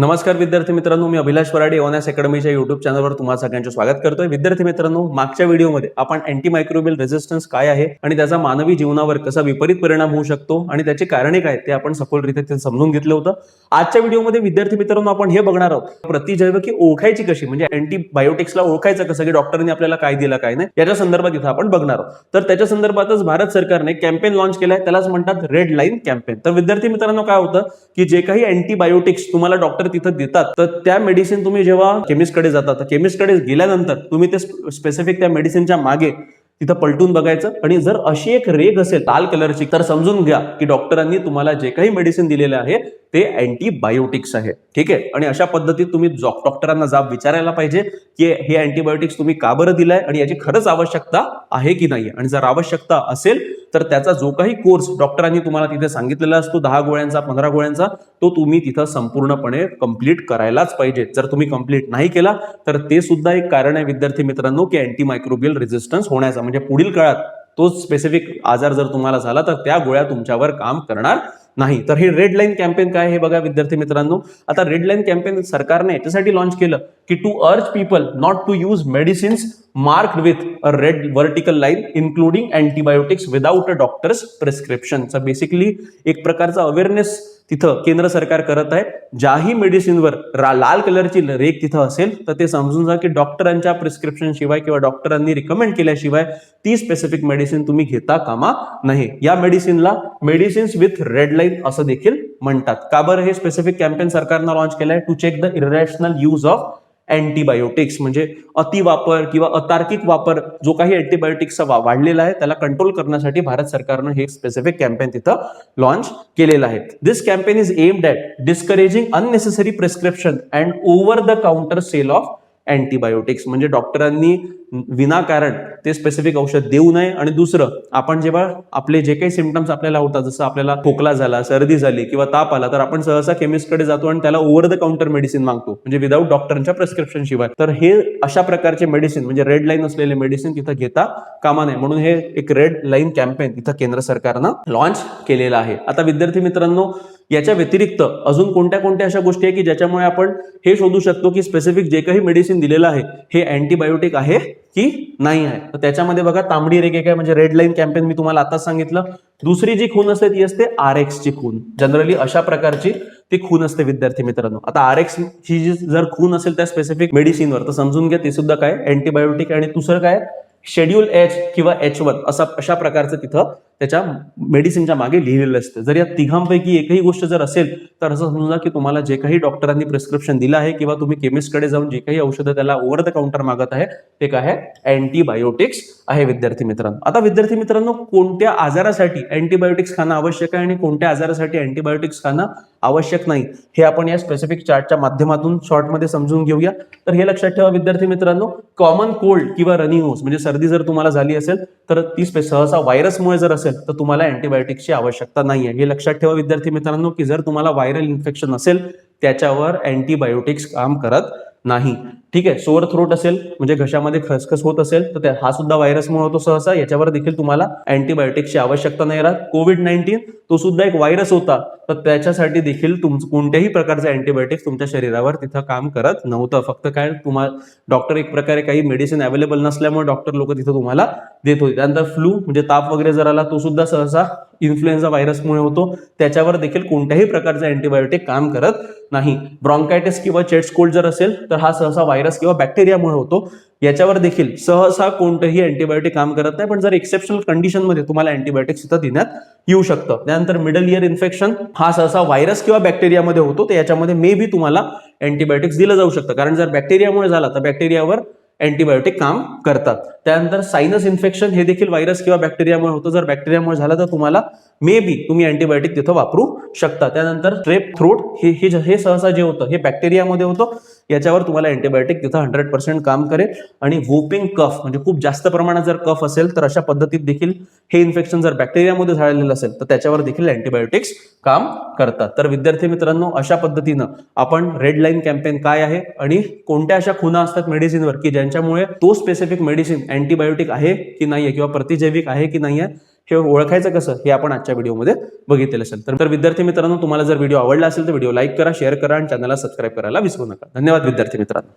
नमस्कार विद्यार्थी मित्रांनो मी अभिलाष वराडे ओनॅस अकॅडमीच्या युट्यूब चॅनलवर तुम्हाला सगळ्यांचे स्वागत करतोय. विद्यार्थी मित्रांनो मागच्या व्हिडिओमध्ये आपण अँटी मायक्रोबियल रेझिस्टन्स काय आहे आणि त्याचा मानवी जीवनावर कसा विपरीत परिणाम होऊ शकतो आणि त्याची कारणे काय ते आपण सखोलरित्या समजून घेतलं होतं. आजच्या व्हिडिओमध्ये विद्यार्थी मित्रांनो आपण हे बघणार आहोत. प्रतिजैवकी ओळखायची कशी? म्हणजे अँटीबायोटिक्सला ओळखायचं कसं? की डॉक्टरने आपल्याला काय दिलं काय नाही? याच्या संदर्भात इथं आपण बघणार आहोत. तर त्याच्या संदर्भातच भारत सरकारने कॅम्पेन लॉन्च केलाय त्यालाच म्हणतात रेड लाईन कॅम्पेन तर विद्यार्थी मित्रांनो काय होतं? की जे काही अँटीबायोटिक्स तुम्हाला डॉक्टर तिथं देतात तर त्या मेडिसिन तुम्ही जेव्हा केमिस्टकडे जाता तर केमिस्टकडे गेल्यानंतर तुम्ही ते स्पेसिफिक त्या मेडिसिनच्या मागे तिथं पलटून बघायचं. आणि जर अशी एक रेग असेल लाल कलरची तर समजून घ्या की डॉक्टरांनी तुम्हाला जे काही मेडिसिन दिलेले आहे ते अँटीबायोटिक्स आहे. ठीक आहे? आणि अशा पद्धतीत तुम्ही डॉक्टरांना जाब विचारायला पाहिजे की हे अँटीबायोटिक्स तुम्ही का बरं दिलाय आणि याची खरंच आवश्यकता आहे की नाही? आणि जर आवश्यकता असेल तर त्याचा जो काही कोर्स डॉक्टरांनी तुम्हाला तिथे सांगितलेला असतो दहा गोळ्यांचा पंधरा गोळ्यांचा तो तुम्ही तिथं संपूर्णपणे कंप्लीट करायलाच पाहिजे. जर तुम्ही कंप्लीट नाही केला तर ते सुद्धा एक कारण आहे विद्यार्थी मित्रांनो की अँटीमायक्रोबियल रेझिस्टन्स होण्याचा. म्हणजे पुढील काळात तो स्पेसिफिक आजार जर तुम्हाला झाला तर त्या गोळ्या तुमच्यावर काम करणार नाही. तर हे रेड लाईन कॅम्पेन काय हे बघा विद्यार्थी मित्रांनो. आता रेड लाईन कॅम्पेन सरकारने याच्यासाठी लॉन्च केलं की to urge people not to use medicines marked with a red vertical line including antibiotics without a doctor's prescription basically एक प्रकारचा अवेअरनेस तिथं केंद्र सरकार करत आहे. ज्याही मेडिसिनवर रा- लाल कलरची रेख तिथं असेल तर ते समजून जा की डॉक्टरांच्या प्रिस्क्रिप्शन शिवाय किंवा डॉक्टरांनी रिकमेंड केल्याशिवाय ती स्पेसिफिक मेडिसिन तुम्ही घेता कामा नाही या मेडिसिनला मेडिसिन्स विथ रेड लाईन असं देखील म्हणतात. का बरं हे स्पेसिफिक कॅम्पेन सरकारनं लॉन्च केलंय? To check the irrational use of antibiotics म्हणजे अतिवापर किंवा अतार्किक वापर जो काही अँटीबायोटिक्सचा वा- वाढलेला आहे त्याला कंट्रोल करण्यासाठी भारत सरकारनं हे स्पेसिफिक कॅम्पेन तिथं लॉन्च केलेलं आहे. This campaign is aimed at discouraging unnecessary prescription and over the counter sale of antibiotics म्हणजे डॉक्टरांनी विनाकारण ते स्पेसिफिक औषध देऊ नये. आणि दुसरं आपण जेव्हा आपले जे काही सिमटम्स आपल्याला होतात जसं आपल्याला खोकला झाला सर्दी झाली किंवा ताप आला तर आपण सहसा केमिस्टकडे जातो आणि त्याला ओव्हर द काउंटर मेडिसिन मागतो. म्हणजे विदाऊट डॉक्टरांच्या प्रिस्क्रिप्शन शिवाय. तर हे अशा प्रकारचे मेडिसिन म्हणजे रेड लाईन असलेले मेडिसिन तिथं घेता कामा नये. म्हणून हे एक रेड लाईन कॅम्पेन तिथं केंद्र सरकारनं लॉन्च केलेलं आहे. आता विद्यार्थी मित्रांनो याच्या व्यतिरिक्त अजून कोणत्या कोणत्या अशा गोष्टी आहे की ज्याच्यामुळे आपण हे शोधू शकतो की स्पेसिफिक जे काही मेडिसिन दिलेलं आहे हे अँटीबायोटिक आहे की नाही आहे. तर त्याच्यामध्ये बघा तांबडी रेगे काय म्हणजे रेड लाईन कॅम्पेन मी तुम्हाला आताच सांगितलं. दुसरी जी खून असते ती असते आर एक्स ची खून. जनरली अशा प्रकारची ती खून असते विद्यार्थी मित्रांनो. आता आर एक्स ही जी जर खून असेल त्या स्पेसिफिक मेडिसिनवर तर समजून घ्या ती सुद्धा काय? अँटीबायोटिक आणि दुसरं काय? शेड्यूल एच किंवा एच वन असा अशा प्रकारचं तिथं त्याच्या मेडिसिनच्या मागे लिहिलेलं असतं. जर या तिघांपैकी एकही गोष्ट जर असेल तर असं समजा की तुम्हाला जे काही डॉक्टरांनी प्रिस्क्रिप्शन दिलं आहे किंवा तुम्ही केमिस्टकडे जाऊन जे काही औषधं त्याला ओव्हर द काउंटर मागत आहे ते काय आहे अँटीबायोटिक्स आहे विद्यार्थी मित्रांनो. आता विद्यार्थी मित्रांनो कोणत्या आजारासाठी अँटीबायोटिक्स खाणं आवश्यक आहे आणि कोणत्या आजारासाठी अँटीबायोटिक्स खाणं आवश्यक नाही हे आपण या स्पेसिफिक चार्टच्या माध्यमातून शॉर्टमध्ये समजून घेऊया. तर हे लक्षात ठेवा विद्यार्थी मित्रांनो कॉमन कोल्ड किंवा रनिंग होस म्हणजे सर्दी जर तुम्हाला झाली असेल तर ती सहसा व्हायरसमुळे जर असेल तर तुम्हाला अँटीबायोटिक्सची आवश्यकता नाही आहे हे लक्षात ठेवा विद्यार्थी मित्रांनो की जर तुम्हाला व्हायरल इन्फेक्शन असेल त्याच्यावर अँटीबायोटिक्स काम करत नाही. ठीक आहे सोअर थ्रोट असेल म्हणजे घशामध्ये खसखस होत असेल तर त्या- हा सुद्धा व्हायरसमुळे होतो सहसा. याच्यावर देखील तुम्हाला अँटीबायोटिक्सची आवश्यकता नाही राहत. कोविड नाईन्टीन तो सुद्धा एक व्हायरस होता. तर त्याच्यासाठी देखील तुम कोणत्याही प्रकारचे अँटीबायोटिक्स तुमच्या शरीरावर तिथं काम करत नव्हतं. फक्त काय तुम्हाला डॉक्टर एक प्रकारे काही मेडिसिन अवेलेबल नसल्यामुळे डॉक्टर लोक तिथं तुम्हाला देत होते. त्यानंतर फ्लू म्हणजे ताप वगैरे जर आला तो सुद्धा सहसा इन्फ्लुएन्झा व्हायरसमुळे होतो. त्याच्यावर देखील कोणत्याही प्रकारचं अँटीबायोटिक काम करत नाही. ब्रॉन्कायटिस किंवा चेट्स कोल्ड जर असेल तर हा सहसा व्हायरस किंवा बॅक्टेरियामुळे होतो. याच्यावर देखील सहसा कोणतंही अँटीबायोटिक काम करत नाही पण जर एक्सेप्शनल कंडिशनमध्ये तुम्हाला अँटीबायोटिक्स इथं देण्यात येऊ शकतं. त्यानंतर मिडल इयर इन्फेक्शन हा सहसा व्हायरस किंवा बॅक्टेरियामध्ये होतो तर याच्यामध्ये मे बी तुम्हाला अँटीबायोटिक्स दिलं जाऊ शकतं. कारण जर बॅक्टेरियामुळे झाला तर बॅक्टेरियावर अँटीबायोटिक काम करतात. त्यानंतर सायनस इन्फेक्शन हे देखील व्हायरस किंवा बॅक्टेरियामुळे होतं. जर बॅक्टेरियामुळे झालं तर तुम्हाला मे बी तुम्ही अँटीबायोटिक तिथं वापरू शकता. त्यानंतर स्ट्रेप थ्रोट हे हे हे सहसा जे होतं हे बॅक्टेरियामध्ये होतं. याच्यावर तुम्हाला अँटीबायोटिक तिथं हंड्रेड पर्सेंट काम करेल. आणि वोपिंग कफ म्हणजे खूप जास्त प्रमाणात जर कफ असेल तर अशा पद्धतीत देखील हे इन्फेक्शन जर बॅक्टेरियामध्ये झालेलं असेल तर त्याच्यावर देखील अँटीबायोटिक्स काम करतात. तर विद्यार्थी मित्रांनो अशा पद्धतीनं आपण रेड लाईन कॅम्पेन काय आहे आणि कोणत्या अशा खुना असतात मेडिसिनवर की ज्यांच्यामुळे तो स्पेसिफिक मेडिसिन अँटीबायोटिक आहे की नाही आहे किंवा प्रतिजैविक आहे की नाही आहे हे ओळखायचं कसं? हे आपण आजच्या व्हिडिओमध्ये बघितलेलं असेल. तर विद्यार्थी मित्रांनो तुम्हाला जर व्हिडिओ आवडला असेल तर व्हिडिओ लाईक करा शेअर करा आणि चॅनलला सबस्क्राईब करायला विसरू नका. धन्यवाद विद्यार्थी मित्रांनो.